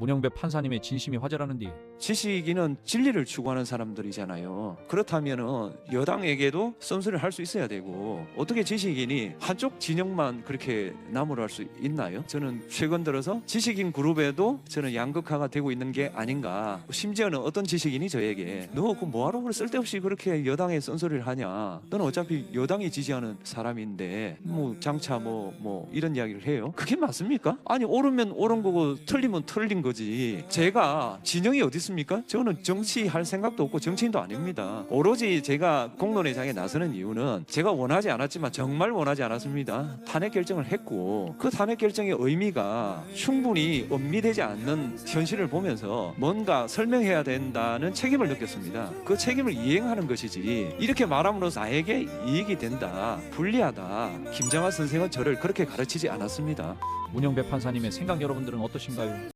문영배 판사님의 진심이 화제라는디 지식인은 진리를 추구하는 사람들이잖아요. 그렇다면은 여당에게도 선수를 할 수 있어야 되고 어떻게 지식인이 한쪽 진영만 그렇게 나무를 할 수 있나요? 저는 최근 들어서 지식인 그룹에도 저는 양극화가 되고 있는 게 아닌가. 심지어는 어떤 지식인이 저에게 너 그 뭐하러 그래 쓸데없이 그렇게 여당에 쓴소리를 하냐? 너는 어차피 여당이 지지하는 사람인데 뭐 장차 뭐뭐 이런 이야기를 해요. 그게 맞습니까? 아니 옳으면 옳은 거고 틀리면 틀린 거 지. 제가 진영이 어디 있습니까? 저는 정치할 생각도 없고 정치인도 아닙니다. 오로지 제가 공론회장에 나서는 이유는 제가 원하지 않았지만 정말 원하지 않았습니다. 탄핵 결정을 했고 그 탄핵 결정의 의미가 충분히 엄미되지 않는 현실을 보면서 뭔가 설명해야 된다는 책임을 느꼈습니다. 그 책임을 이행하는 것이지 이렇게 말함으로써 나에게 이익이 된다, 불리하다. 김정하 선생은 저를 그렇게 가르치지 않았습니다. 문영배 판사님의 생각 여러분들은 어떠신가요?